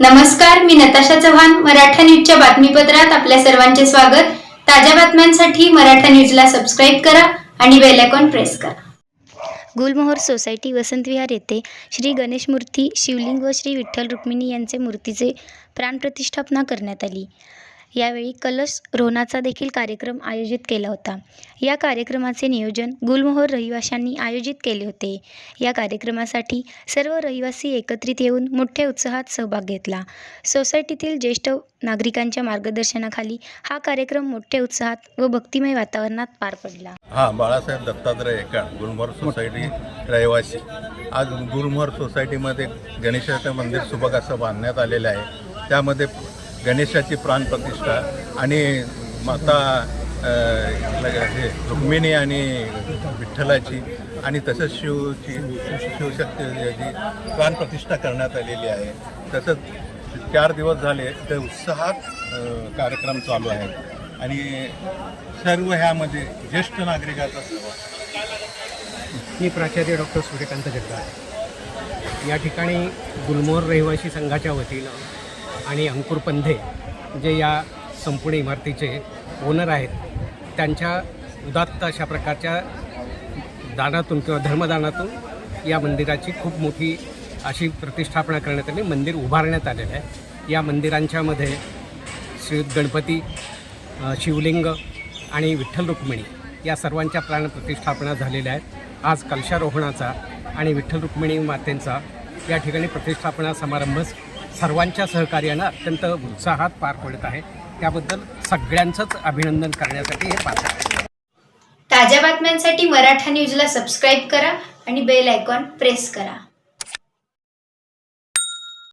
नमस्कार मी नताशा चव्हाण मराठा न्यूजच्या बातमीपत्रात आपल्या सर्वांचे स्वागत. ताज्या बातम्यांसाठी मराठा न्यूजला सबस्क्राईब करा आणि बेल आयकॉन प्रेस करा. गुलमोहर सोसायटी वसंतविहार येथे श्री गणेश मूर्ती शिवलिंग व श्री विठ्ठल रुक्मिणी यांचे मूर्तीचे प्राणप्रतिष्ठापना करण्यात आली. यावेळी कलश रोहनाचा देखील कार्यक्रम आयोजित केला होता. या कार्यक्रमाचे नियोजन गुलमोहर रहिवाशांनी आयोजित केले होते. या कार्यक्रमासाठी सर्व रहिवासी एकत्रित येऊन मोठ्या उत्साहात सहभाग घेतला. सोसायटीतील ज्येष्ठ नागरिकांच्या मार्गदर्शनाखाली हा कार्यक्रम मोठ्या उत्साहात व भक्तिमय वातावरणात पार पडला. हा बाळासाहेब दत्तात्रय गुलमोहर सोसायटी रहिवासी. आज गुलमोहर सोसायटीमध्ये गणेशाचं मंदिर सुबक असं बांधण्यात आलेलं आहे. त्यामध्ये गणेशाची प्राणप्रतिष्ठा आणि माता हे रुक्मिणी आणि विठ्ठलाची आणि तसंच शिवची शिवशक्ती प्राण प्राणप्रतिष्ठा करण्यात आलेली आहे. तसंच चार दिवस झाले तर उत्साहात कार्यक्रम चालू आहे आणि सर्व ह्यामध्ये ज्येष्ठ नागरिकाचा सहभाग. मी प्राचार्य डॉक्टर सूर्यकांत जगदाळे. या ठिकाणी गुलमोर रहिवासी संघाच्या वतीनं आणि अंकुर पंधे जे या संपूर्ण इमारतीचे ओनर आहेत त्यांच्या उदात्त अशा प्रकारच्या दानातून किंवा धर्मदानातून या मंदिराची खूप मोठी अशी प्रतिष्ठापना करण्यात आली. मंदिर उभारण्यात आलेलं आहे. या मंदिरांच्यामध्ये श्री गणपती शिवलिंग आणि विठ्ठल रुक्मिणी या सर्वांच्या प्राणप्रतिष्ठापना झालेल्या आहेत. आज कलशारोहणाचा आणि विठ्ठल रुक्मिणी मातेंचा या ठिकाणी प्रतिष्ठापना समारंभ सर्वांच्या सहकार्यानं अत्यंत उत्साहात पार पडत आहे. त्याबद्दल सगळ्यांचंच अभिनंदन करण्यासाठी हे पात्र आहे. ताज्या बातम्यांसाठी मराठा न्यूजला सबस्क्राईब करा आणि बेल आयकॉन प्रेस करा.